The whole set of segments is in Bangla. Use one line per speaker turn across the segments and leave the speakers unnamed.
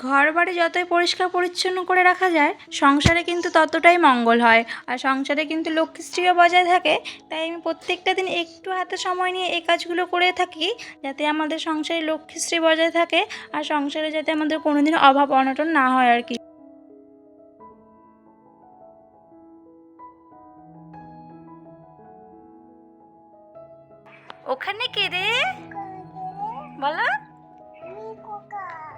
ঘর বাড়ি যতই পরিষ্কার পরিচ্ছন্ন করে রাখা যায়, সংসারে কিন্তু ততটাই মঙ্গল হয়। আর সংসারে কিন্তু লক্ষ্মীশ্রীও বজায় থাকে, তাই আমি প্রত্যেকটা দিন একটু হাতে সময় নিয়ে এই কাজগুলো করে থাকি, যাতে আমাদের সংসারে লক্ষ্মীশ্রী বজায় থাকে, আর সংসারে যাতে আমাদের কোনোদিন অভাব অনটন না হয় আর কি। ওখানে কে রে? বলো।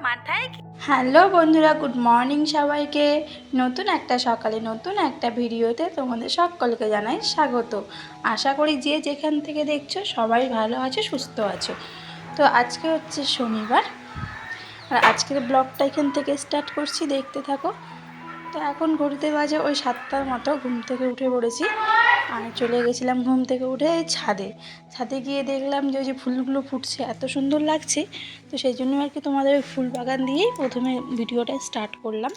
মাথায় হ্যালো বন্ধুরা, গুড মর্নিং সবাইকে। নতুন একটা সকালে নতুন একটা ভিডিওতে তোমাদের সকলকে জানাই স্বাগত। আশা করি যে যেখান থেকে দেখছ সবাই ভালো আছে, সুস্থ আছে। তো আজকে হচ্ছে শনিবার। আর আজকের ব্লগটা এখান থেকে স্টার্ট করছি, দেখতে থাকো। তো এখন ঘুরতে বাজে ওই সাতটার মতো, ঘুম থেকে উঠে পড়েছি। আর চলে গেছিলাম ঘুম থেকে উঠে ছাদে। ছাদে গিয়ে দেখলাম যে ওই যে ফুলগুলো ফুটছে, এত সুন্দর লাগছে। তো সেই জন্য আর কি তোমাদের ওই ফুল বাগান দিয়েই প্রথমে ভিডিওটা স্টার্ট করলাম।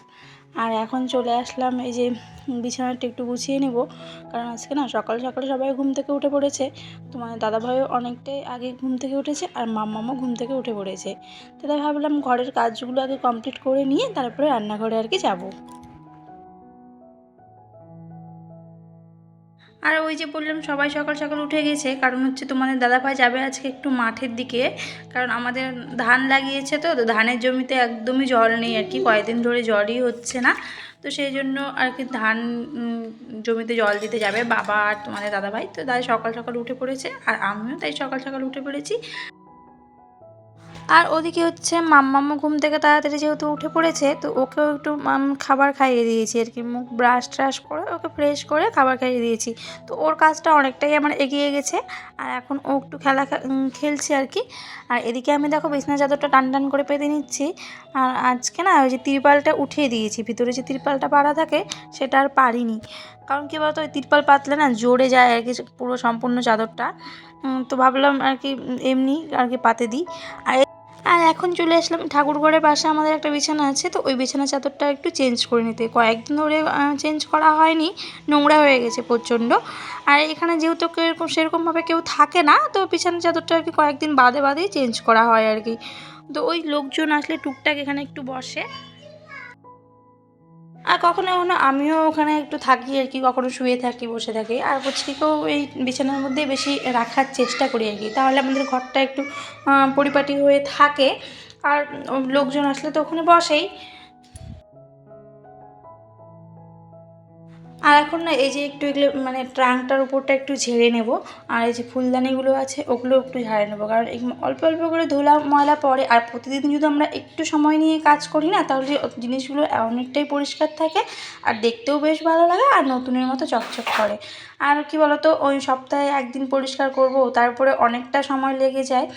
আর এখন চলে আসলাম এই যে বিছানাটা একটু গুছিয়ে নেব। কারণ আজকে না সকাল সকালে সবাই ঘুম থেকে উঠে পড়েছে। তোমার দাদাভাইও অনেকটাই আগে ঘুম থেকে উঠেছে আর মাম্মামও ঘুম থেকে উঠে পড়েছে। তাই ভাবলাম ঘরের কাজগুলো আগে কমপ্লিট করে নিয়ে তারপরে রান্নাঘরে আর কি যাব। আর ওই যে বললাম, সবাই সকাল সকাল উঠে গেছে। কারণ হচ্ছে তোমাদের দাদাভাই যাবে আজকে একটু মাঠের দিকে। কারণ আমাদের ধান লাগিয়েছে তো তো ধানের জমিতে একদমই জল নেই আর কি। কয়েকদিন ধরে জলই হচ্ছে না। তো সেই জন্য আর কি ধান জমিতে জল দিতে যাবে। বাবা আর তোমাদের দাদাভাই, তো তাই সকাল সকাল উঠে পড়েছে। আর আমিও তাই সকাল সকাল উঠে পড়েছি। আর ওদিকে হচ্ছে মাম্মাম্মা ঘুম থেকে তাড়াতাড়ি যেহেতু উঠে পড়েছে, তো ওকেও একটু খাবার খাইয়ে দিয়েছি আর কি। মুখ ব্রাশ ট্রাশ করে ওকে ফ্রেশ করে খাবার খাইয়ে দিয়েছি। তো ওর কাজটা অনেকটাই আমার এগিয়ে গেছে। আর এখন ও একটু খেলা খেলছে আর কি। আর এদিকে আমি দেখো বিছনা চাদরটা টান টান করে পেতে নিচ্ছি। আর আজকে না ওই যে তিরপালটা উঠিয়ে দিয়েছি। ভিতরে যে তিরপালটা পাড়া থাকে সেটা আর পারিনি কারণ কী বলতো, ওই তিরপাল পাতলে না জোরে যায় আর কি পুরো সম্পূর্ণ চাদরটা। তো ভাবলাম আর কি এমনি আর কি পাতে দিই। আর আর এখন চলে আসলাম, ঠাকুরঘরের পাশে আমাদের একটা বিছানা আছে, তো ওই বিছানা চাদরটা একটু চেঞ্জ করে নিতে। কয়েকদিন ধরে চেঞ্জ করা হয়নি, নোংরা হয়ে গেছে প্রচণ্ড। আর এখানে যেহেতু কেউ এরকম সেরকমভাবে কেউ থাকে না, তো বিছানা চাদরটা আর কি কয়েকদিন বাদে বাদেই চেঞ্জ করা হয় আর কি। তো ওই লোকজন আসলে টুকটাক এখানে একটু বসে। আর কখনো কখনো আমিও ওখানে একটু থাকি আর কি, কখনো শুয়ে থাকি, বসে থাকি। আর পুচকিকেও এই বিছানার মধ্যে বেশি রাখার চেষ্টা করি আর কি। তাহলে আমাদের ঘরটা একটু পরিপাটি হয়ে থাকে। আর লোকজন আসলে তো ওখানে বসেই। আর এখন না, এই যে একটু এগুলো মানে ট্রাঙ্কটার উপরটা একটু ঝেড়ে নেব, আর এই যে ফুলদানিগুলো আছে, ওগুলো একটু ঝাড়ে নেব, কারণ অল্প অল্প করে ধুলা ময়লা পড়ে, আর প্রতিদিন যদি আমরা একটু সময় নিয়ে কাজ করি না, তাহলে জিনিসগুলো অনেকটাই পরিষ্কার থাকে, আর দেখতেও বেশ ভালো লাগে, আর নতুনের মতো চকচক করে। আর কি বলতো, ওই সপ্তাহে একদিন পরিষ্কার করব, তারপরে অনেকটা সময় লেগে যায়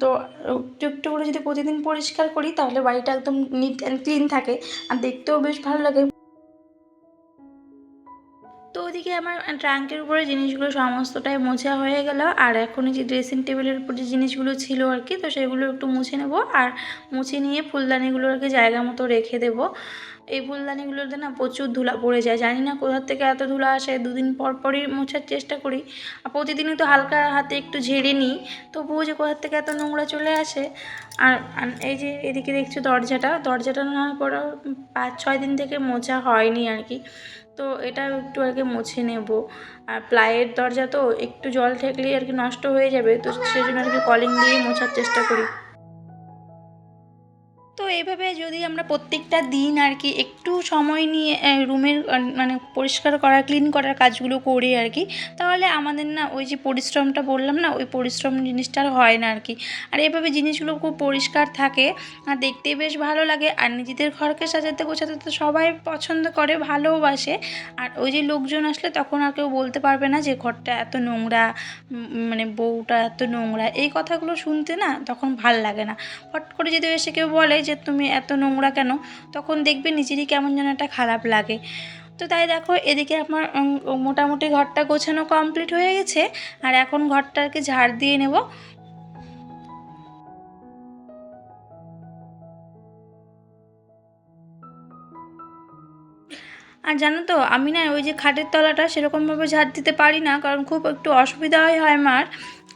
তো একটু একটু করে যদি প্রতিদিন পরিষ্কার করি, তাহলে বাড়িটা একদম নিট অ্যান্ড ক্লিন থাকে, আর দেখতেও বেশ ভালো লাগে। ওদিকে আমার ট্রাঙ্কের উপরে জিনিসগুলো সমস্তটাই মোছা হয়ে গেল। আর এখন যে ড্রেসিং টেবিলের উপর যে জিনিসগুলো ছিল আর কি, তো সেগুলো একটু মুছে নেব আর মুছে নিয়ে ফুলদানিগুলো আর কি জায়গা মতো রেখে দেবো। এই ফুলদানিগুলোতে না প্রচুর ধুলা পড়ে যায়। জানি না কোথার থেকে এত ধুলা আসে, দুদিন পর পরই মোছার চেষ্টা করি। আর প্রতিদিনই তো হালকা হাতে একটু ঝেড়ে নিই। তবুও যে কোথার থেকে এত নোংরা চলে আসে। আর এই যে এদিকে দেখছ দরজাটা দরজাটা না পড়া পাঁচ ছয় দিন থেকে মোছা হয়নি আর কি। তো এটা একটু আগে মুছে নেব। আর প্লায়ের দরজা তো একটু জল ঠেকলেই আর কি নষ্ট হয়ে যাবে, তো সেই জন্য আর কি কলিং দিয়ে মোছার চেষ্টা করি। তো এইভাবে যদি আমরা প্রত্যেকটা দিন আর কি একটু সময় নিয়ে রুমের মানে পরিষ্কার করা, ক্লিন করার কাজগুলো করি আর কি, তাহলে আমাদের না ওই যে পরিশ্রমটা বললাম না, ওই পরিশ্রম জিনিসটা আর হয় না আর কি। আর এভাবে জিনিসগুলো খুব পরিষ্কার থাকে, আর দেখতে বেশ ভালো লাগে, আর নিজেদের ঘরকে সাজাতে গোছাতে তো সবাই পছন্দ করে ভালোবাসে আর ওই যে লোকজন আসলে তখন আর কেউ বলতে পারবে না যে ঘরটা এত নোংরা মানে বউটা এত নোংরা, এই কথাগুলো শুনতে না তখন ভালো লাগে না। হট করে যদি এসে কেউ বলে যে তুমি এত নোংরা কেন? তখন দেখবে নিজেরই কেমন যেন একটা খারাপ লাগে। তো তাই দেখো, এদিকে আমার মোটামুটি ঘরটা গোছানো কমপ্লিট হয়ে গেছে। আর এখন ঘরটাকে ঝাড় দিয়ে নেব। আর জানো তো, আমি না ওই যে খাটের তলাটা সেরকমভাবে ঝাড় দিতে পারি না। কারণ খুব একটু অসুবিধা হয় হয় আমার।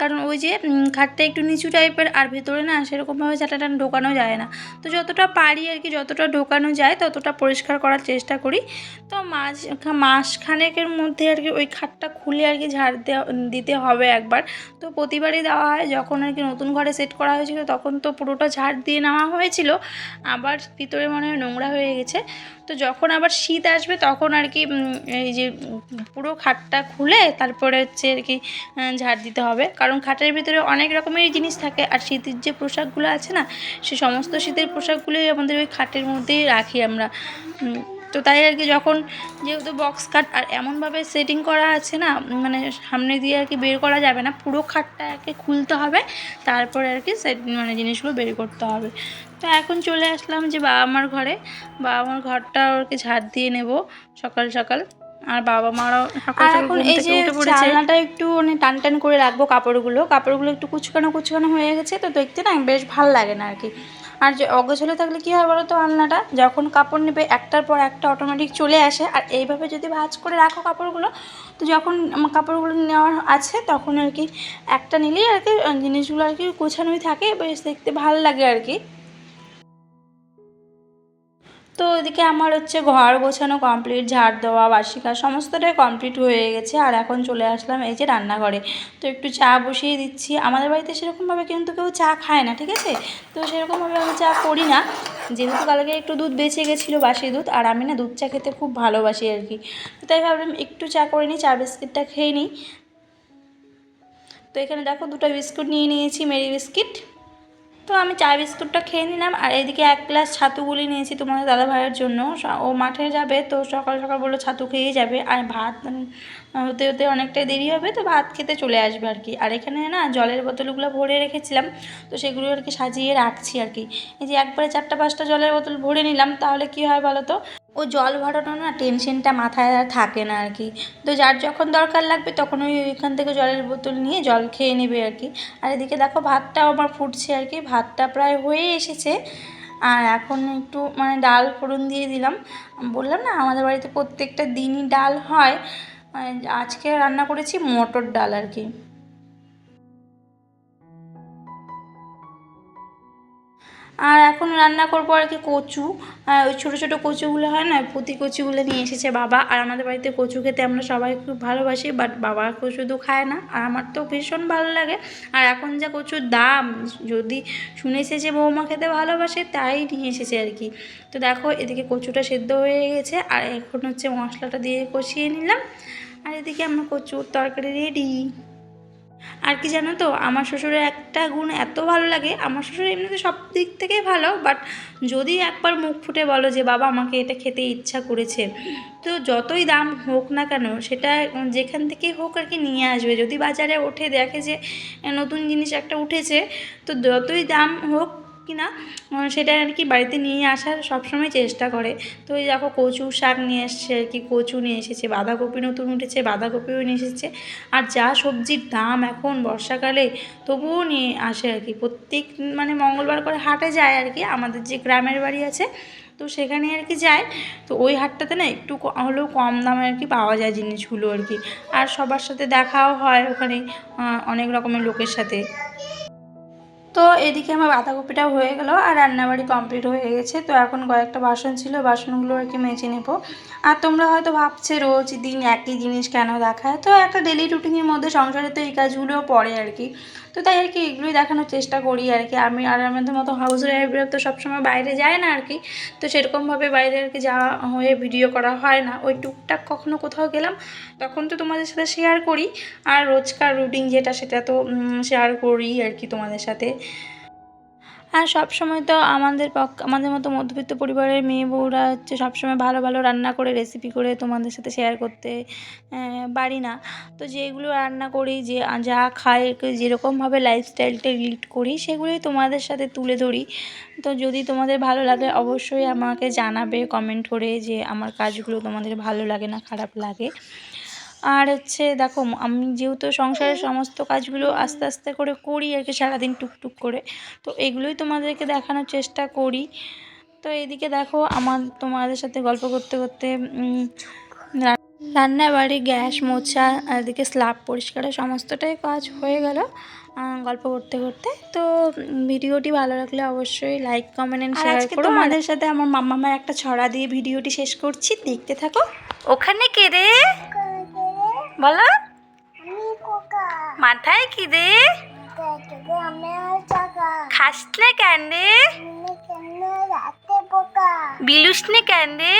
কারণ ওই যে খাটটা একটু নিচু টাইপের আর ভেতরে না সেরকমভাবে ঝাঁটাটা ঢোকানো যায় না। তো যতটা পারি আর কি, যতটা ঢোকানো যায় ততটা পরিষ্কার করার চেষ্টা করি। তো মাঝ, মাসখানেকের মধ্যে আর কি ওই খাটটা খুলে আর কি ঝাড় দেওয়া, দিতে হবে একবার। তো প্রতিবারই দেওয়া হয়, যখন আর কি নতুন ঘরে সেট করা হয়েছিল তখন তো পুরোটা ঝাড় দিয়ে নেওয়া হয়েছিল। আবার ভিতরে মনে হয় নোংরা হয়ে গেছে। তো যখন আবার শীত আসবে তখন আর কি এই যে পুরো খাটটা খুলে তারপরে হচ্ছে আর কি ঝাড় দিতে হবে। কারণ খাটের ভিতরে অনেক রকমের জিনিস থাকে আর শীতের যে পোশাকগুলো আছে না, সে সমস্ত শীতের পোশাকগুলোই আমাদের ওই খাটের মধ্যেই রাখি আমরা। তো তাই আর কি যখন যেহেতু বক্স খাট আর এমনভাবে সেটিং করা আছে না মানে সামনে দিয়ে আর কি বের করা যাবে না, পুরো খাটটা আর কি খুলতে হবে, তারপরে আর কি সেট মানে জিনিসগুলো বের করতে হবে। তো এখন চলে আসলাম যে বাবা মার ঘরে বাবা মার ঘরটা আর কি ঝাড় দিয়ে নেব সকাল সকাল। আর বাবা মারাও
আর এখন এই যে চালনাটা একটু মানে টান টান করে রাখব কাপড়গুলো। কাপড়গুলো একটু কুচকানো কুচকানো হয়ে গেছে তো দেখতে না বেশ ভালো লাগে না আর কি। আর যে অগোছলে থাকলে কী হয় বলো তো আলনাটা? যখন কাপড় নেবে একটার পর একটা অটোমেটিক চলে আসে। আর এইভাবে যদি ভাঁজ করে রাখো কাপড়গুলো তো যখন কাপড়গুলো নেওয়ার আছে তখন আর কি একটা নিলেই আর কি জিনিসগুলো আর কি গোছানোই থাকে। বেশ দেখতে ভালো লাগে আর কি। তো ওইদিকে আমার হচ্ছে ঘর গোছানো কমপ্লিট ঝাড় দেওয়া কাজ সমস্তটাই কমপ্লিট হয়ে গেছে আর এখন চলে আসলাম এই যে রান্নাঘরে। তো একটু চা বসিয়ে দিচ্ছি। আমাদের বাড়িতে সেরকমভাবে কিন্তু কেউ চা খায় না, ঠিক আছে? তো সেরকমভাবে আমি চা করি না। যেহেতু কালকে একটু দুধ বেঁচে গেছিল বাসি দুধ, আর আমি না দুধ চা খেতে খুব ভালোবাসি আর কি। তো তাই ভাবলাম একটু চা করে নিই, চা বিস্কিটটা খেয়ে নিই। তো এখানে দেখো দুটো বিস্কুট নিয়ে নিয়েছি, মেরি বিস্কিট। তো আমি চা বিস্কুটটা খেয়ে নিলাম আর এদিকে এক গ্লাস ছাতুগুলি নিয়েছি তোমাদের দাদা ভাইয়ের জন্য ও মাঠে যাবে তো সকাল সকাল বলল ছাতু খেয়েই যাবে আর ভাত হতে হতে অনেকটাই দেরি হবে তো ভাত খেতে চলে আসবে আর কি। আর এখানে না জলের বোতলগুলো ভরে রেখেছিলাম তো সেগুলো আর কি সাজিয়ে রাখছি আর কি। এই যে একবারে চারটা পাঁচটা জলের বোতল ভরে নিলাম তাহলে কি হয় বলো তো? ও জল ভরানো না টেনশনটা মাথায় আর থাকে না আর কি। তো যার যখন দরকার লাগবে তখন ওই ওইখান থেকে জলের বোতল নিয়ে জল খেয়ে নেবে আর কি। আর এদিকে দেখো ভাতটাও আমার ফুটছে আর কি, ভাতটা প্রায় হয়ে এসেছে। আর এখন একটু মানে ডাল ফোড়ন দিয়ে দিলাম। বললাম না, আমাদের বাড়িতে প্রত্যেকটা দিনই ডাল হয়। মানে আজকে রান্না করেছি মটর ডাল আর কি। আর এখন রান্না করব আর কি কচু। ওই ছোটো ছোটো কচুগুলো হয় না, পুঁতি কচুগুলো নিয়ে এসেছে বাবা। আর আমাদের বাড়িতে কচু খেতে আমরা সবাই খুব ভালোবাসি বাট বাবা তো খায় না। আর আমার তো ভীষণ ভালো লাগে। আর এখন যা কচুর দাম, যদি শুনেছে যে বৌমা খেতে ভালোবাসে, তাই নিয়ে এসেছে আর কি। তো দেখো, এদিকে কচুটা সেদ্ধ হয়ে গেছে। আর এখন হচ্ছে মশলাটা দিয়ে কষিয়ে নিলাম। আর এদিকে আমার কচুর তরকারি রেডি আর কি জানো তো, আমার শ্বশুরের একটা গুণ এত ভালো লাগে, আমার শ্বশুর এমনিতে সব দিক থেকেই ভালো বাট যদি একবার মুখ ফুটে বলো যে, বাবা, আমাকে এটা খেতে ইচ্ছা করেছে। তো যতই দাম হোক না কেন, সেটা যেখান থেকে হোক আর কি নিয়ে আসবে। যদি বাজারে ওঠে দেখে যে নতুন জিনিস একটা উঠেছে, তো যতই দাম হোক কি না সেটা আর কি বাড়িতে নিয়ে আসার সবসময় চেষ্টা করে। তো এই দেখো কচু শাক নিয়ে এসছে আর কি কচু নিয়ে এসেছে, বাঁধাকপি নতুন উঠেছে, বাঁধাকপিও নিয়ে এসেছে। আর যা সবজির দাম এখন বর্ষাকালে, তবুও নিয়ে আসে আর কি। প্রত্যেক মানে মঙ্গলবার করে হাটে যায় আর কি, আমাদের যে গ্রামের বাড়ি আছে, তো সেখানে আর কি যায়। তো ওই হাটটাতে না একটু হলেও কম দামে আর কি পাওয়া যায় জিনিসগুলো আর কি। আর সবার সাথে দেখাও হয় ওখানে অনেক রকমের লোকের সাথে। তো এদিকে আমার বাঁধাকপিটাও হয়ে গেল আর রান্নাবাড়ি কমপ্লিট হয়ে গেছে। তো এখন কয়েকটা বাসন ছিল, বাসনগুলো আর কি মেজে নেব। আর তোমরা হয়তো ভাবছে রোজ দিন একই জিনিস কেন দেখায়? তো একটা ডেলি রুটিনের মধ্যে সংসারে তো এই কাজগুলোও পড়ে আর কি। তো তাই আর কি এগুলোই দেখানোর চেষ্টা করি আর কি। আমি আর আমাদের মতো হাউস ওয়াইফরা তো সবসময় বাইরে যায় না আর কি। তো সেরকমভাবে বাইরে আর কি যাওয়া হয়ে ভিডিও করা হয় না। ওই টুকটাক কখনো কোথাও গেলাম, তখন তো তোমাদের সাথে শেয়ার করি। আর রোজকার রুটিন যেটা সেটা তো শেয়ার করি আর কি তোমাদের সাথে। আর সব সময় তো আমাদের পক্ষ আমাদের মতো মধ্যবিত্ত পরিবারের মেয়ে বউরা হচ্ছে সবসময় ভালো ভালো রান্না করে রেসিপি করে তোমাদের সাথে শেয়ার করতে পারি না। তো যেগুলো রান্না করি, যে যা খাই যেরকমভাবে লাইফস্টাইলটা লিড করি, সেগুলোই তোমাদের সাথে তুলে ধরি। তো যদি তোমাদের ভালো লাগে, অবশ্যই আমাকে জানাবে কমেন্ট করে যে, আমার কাজগুলো তোমাদের ভালো লাগে না, খারাপ লাগে। আর হচ্ছে দেখো আমি যেহেতু সংসারের সমস্ত কাজগুলো আস্তে আস্তে করে করি আর কি সারাদিন টুকটুক করে তো এগুলোই তোমাদেরকে দেখানোর চেষ্টা করি। তো এদিকে দেখো আমার তোমাদের সাথে গল্প করতে করতে উম, রা- রান্না বাড়ি গ্যাস মোছা আর এদিকে স্ল্যাব পরিষ্কার সমস্তটাই কাজ হয়ে গেল গল্প করতে করতে। তো ভিডিওটি ভালো লাগলে অবশ্যই লাইক কমেন্ট এন্ড শেয়ার করো।
আমাদের সাথে আমার মাম্মামার একটা ছড়া দিয়ে ভিডিওটি শেষ করছি দেখতে থাকো।
ওখানে কে রে? বলো মাথায় কি রে খাস না কেন রে বিলুস না কেন রে